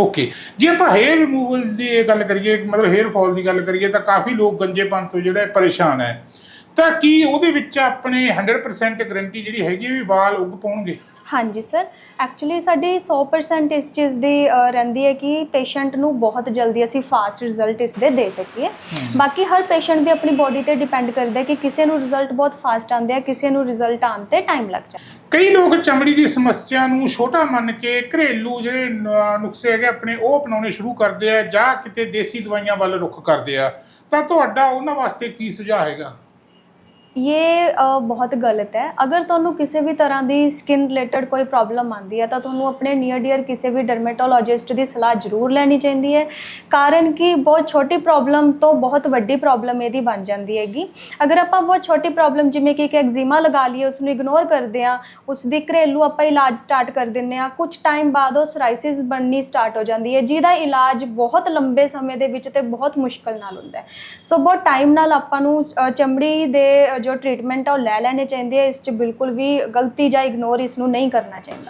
Okay ਜੇ ਆਪਾਂ hair removal ਦੀ ਗੱਲ ਕਰੀਏ, ਮਤਲਬ ਹੇਅਰ ਫਾਲ ਦੀ ਗੱਲ ਕਰੀਏ, ਤਾਂ ਕਾਫੀ ਲੋਕ ਗੰਜੇਪਨ ਤੋਂ ਜਿਹੜਾ ਪਰੇਸ਼ਾਨ ਹੈ। ਤਾਂ ਕੀ ਉਹਦੇ ਵਿੱਚ ਆਪਣੇ 100% ਗਾਰੰਟੀ ਜਿਹੜੀ ਹੈਗੀ ਹੈ ਵੀ ਵਾਲ ਉੱਗ ਪਾਉਣਗੇ? ਹਾਂਜੀ ਸਰ ਐਕਚੁਅਲੀ ਸਾਡੀ 100% ਇਸ ਚੀਜ਼ ਦੀ ਅ, ਰਹਿੰਦੀ ਹੈ ਕਿ ਪੇਸ਼ੈਂਟ ਨੂੰ ਬਹੁਤ ਜਲਦੀ ਅਸੀਂ ਫਾਸਟ ਰਿਜ਼ਲਟ ਇਸ ਦੇ ਦੇ ਸਕੀਏ। ਬਾਕੀ ਹਰ ਪੇਸ਼ੈਂਟ ਦੀ ਆਪਣੀ ਬੋਡੀ ਤੇ ਡਿਪੈਂਡ ਕਰਦਾ ਹੈ ਕਿ ਕਿਸੇ ਨੂੰ ਰਿਜ਼ਲਟ ਬਹੁਤ ਫਾਸਟ ਆਉਂਦੇ ਆ ਕਿਸੇ ਨੂੰ ਰਿਜ਼ਲਟ ਆਉਣ ਤੇ ਟਾਈਮ ਲੱਗ ਜਾਂਦਾ ਕਈ ਲੋਕ ਚਮੜੀ ਦੀ ਸਮੱਸਿਆ ਨੂੰ ਛੋਟਾ ਮੰਨ ਕੇ ਘਰੇਲੂ ਜਿਹੜੇ ਨ- ਨੁਕਸੇ ਹੈਗੇ ਆਪਣੇ ਉਹ ਅਪਣਾਉਣੇ ਸ਼ੁਰੂ ਕਰਦੇ ਆ ਜਾਂ ਕਿਤੇ ਦੇਸੀ ਦਵਾਈਆਂ ਵੱਲ ਰੁਖ ਕਰਦੇ ਆ। ਤਾਂ ਤੁਹਾਡਾ ਉਹਨਾਂ ਵਾਸਤੇ ਕੀ ਸੁਝਾਅ ਹੈਗਾ? ਇਹ ਬਹੁਤ ਗਲਤ ਹੈ ਅਗਰ ਤੁਹਾਨੂੰ ਕਿਸੇ ਵੀ ਤਰ੍ਹਾਂ ਦੀ ਸਕਿਨ ਰਿਲੇਟਡ ਕੋਈ ਪ੍ਰੋਬਲਮ ਆਉਂਦੀ ਹੈ ਤਾਂ ਤੁਹਾਨੂੰ ਆਪਣੇ ਨੀਅਰ ਡੀਅਰ ਕਿਸੇ ਵੀ ਡਰਮੇਟੋਲੋਜਿਸਟ ਦੀ ਸਲਾਹ ਜ਼ਰੂਰ ਲੈਣੀ ਚਾਹੀਦੀ ਹੈ ਕਾਰਨ ਕਿ ਬਹੁਤ ਛੋਟੀ ਪ੍ਰੋਬਲਮ ਤੋਂ ਬਹੁਤ ਵੱਡੀ ਪ੍ਰੋਬਲਮ ਇਹਦੀ ਬਣ ਜਾਂਦੀ ਹੈਗੀ ਅਗਰ ਆਪਾਂ ਬਹੁਤ ਛੋਟੀ ਪ੍ਰੋਬਲਮ ਜਿਵੇਂ ਕਿ ਇੱਕ ਐਗਜ਼ੀਮਾ ਲਗਾ ਲਈਏ ਉਸ ਨੂੰ ਇਗਨੋਰ ਕਰਦੇ ਆ ਉਸ ਦੀ ਘਰੇਲੂ ਆਪਾਂ ਇਲਾਜ ਸਟਾਰਟ ਕਰ ਦਿੰਨੇ ਆ। ਕੁਝ ਟਾਈਮ ਬਾਅਦ ਉਹ ਸੋਰਾਇਸਿਸ ਬਣਨੀ ਸਟਾਰਟ ਹੋ ਜਾਂਦੀ ਹੈ ਜਿਹਦਾ ਇਲਾਜ ਬਹੁਤ ਲੰਬੇ ਸਮੇਂ ਦੇ ਵਿੱਚ ਤੇ ਬਹੁਤ ਮੁਸ਼ਕਲ ਨਾਲ ਹੁੰਦਾ ਹੈ ਸੋ ਬਹੁਤ ਟਾਈਮ ਨਾਲ ਆਪਾਂ ਨੂੰ ਚਮੜੀ ਦੇ ਜੋ ਟ੍ਰੀਟਮੈਂਟ ਆ ਉਹ ਲੈ ਲੈਣੇ ਚਾਹੀਦੇ ਆ, ਇਸ 'ਚ ਬਿਲਕੁਲ ਵੀ ਗਲਤੀ ਜਾਂ ਇਗਨੋਰ ਇਸ ਨੂੰ ਨਹੀਂ ਕਰਨਾ ਚਾਹੀਦਾ।